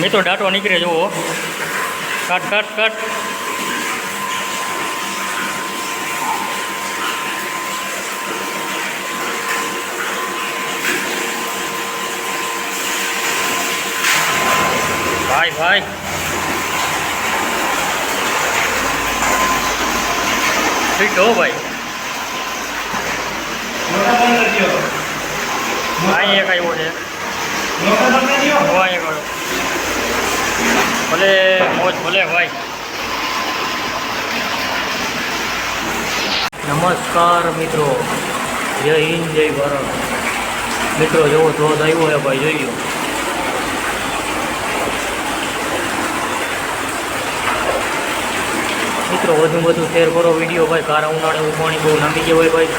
મિત્રો ડાટો નીકળે જુઓ. Cut cut cut. ભાઈ ભાઈ. ફિટ હો ભાઈ. ભાઈ એક આવ્યો છે. જોવા એક આવ્યો. ભલે મોજ ભલે ભાઈ નમસ્કાર મિત્રો. જય હિન્દ, જય ભારત. મિત્રો જેવો ધોધ આવ્યો હે ભાઈ, જોઈ ગયો મિત્રો વધુ વધુ શેર કરો વીડિયો ભાઈ. કારા ઉનાળે ઉપાણી પાણી બહુ નામી ગયો હોય ભાઈ.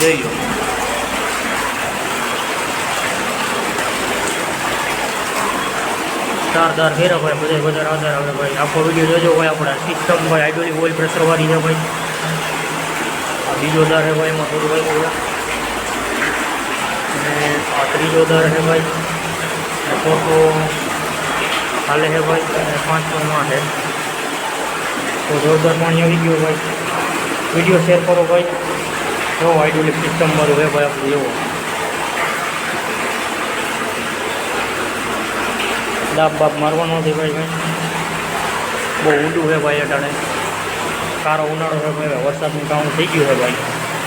જોઈ લો ધારદાર ઘેરા ભાઈ બધા વધારે આધાર આવે ભાઈ આખો વીડિયો જોજો ભાઈ આપણા સિસ્ટમ ભાઈ હાઇડ્રોલિક ઓઇલ પ્રેશરવાળી છે ભાઈ આ બીજો દર છે ભાઈ, એમાં થોડું ભાઈ હોય અને આ ત્રીજો દર છે ભાઈ અને ચોથો હાલે છે ભાઈ, અને પાંચમો માં છે તો જોરદાર પાણી આવી ગયું ભાઈ વીડિયો શેર કરો ભાઈ. જો હાઇડ્રોલિક સિસ્ટમ મારું છે ભાઈ આપણું એવો દાબ બાપ મારવાનો નથી ભાઈ ભાઈ બહુ ઊંડું છે ભાઈ અટાણે. કારો ઉનાળો છે ભાઈ વરસાદનું કામ થઈ ગયું છે ભાઈ.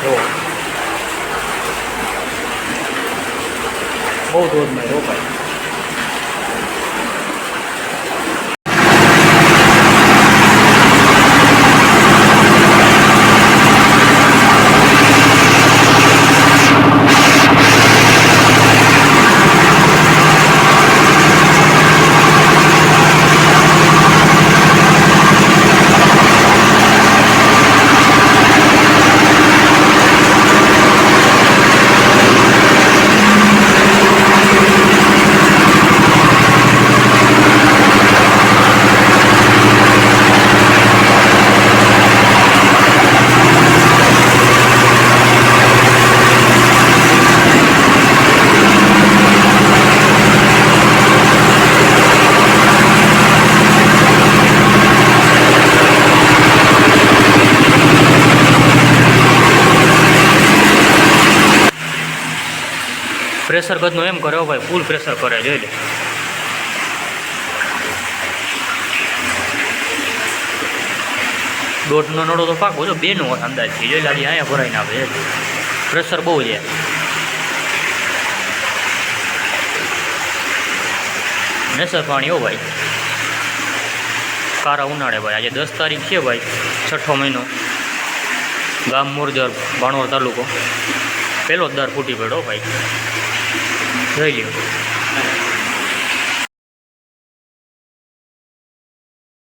જો. બહુ ધોધમાં ભાઈ ભાઈ. પ્રેશર કદનો એમ કરે ભાઈ ફૂલ પ્રેશર કરે, જોઈ લે. દોઢનો નડો તો પાકો જો, બેનો અંદાજ છે જોઈ લાગી અહીંયા ભરાઈને આવે પ્રેશર બહુ છે. નેસર પાણી હો ભાઈ. કારા ઉનાળે ભાઈ, આજે દસ તારીખ છે ભાઈ, છઠ્ઠો મહિનો. ગામ મોરજર, ભાણોર તાલુકો. પહેલો દર ફૂટી પડ્યો ભાઈ. જોઈ લ્યો.